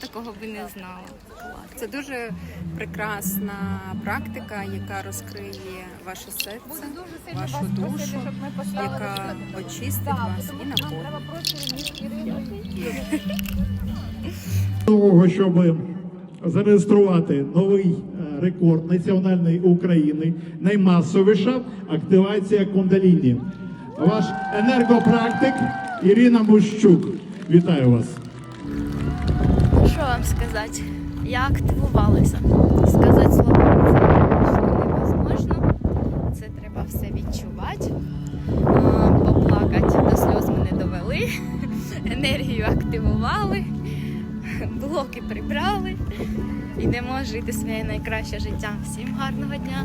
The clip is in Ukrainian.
такого би не знала. Це дуже прекрасна практика, яка розкриє ваше серце, вашу душу, яка очистить вас і наповнить. щоб зареєструвати новий е, рекорд національної України, наймасовіша активація кундаліні. Ваш енергопрактик Ірина Мущук. Вітаю вас. Вам сказати? Я активувалася. Сказати словами це невозможно. Це треба все відчувати. Поплакати до сльоз мене довели. Енергію активували, блоки прибрали. Йдемо жити своє найкраще життя. Всім гарного дня!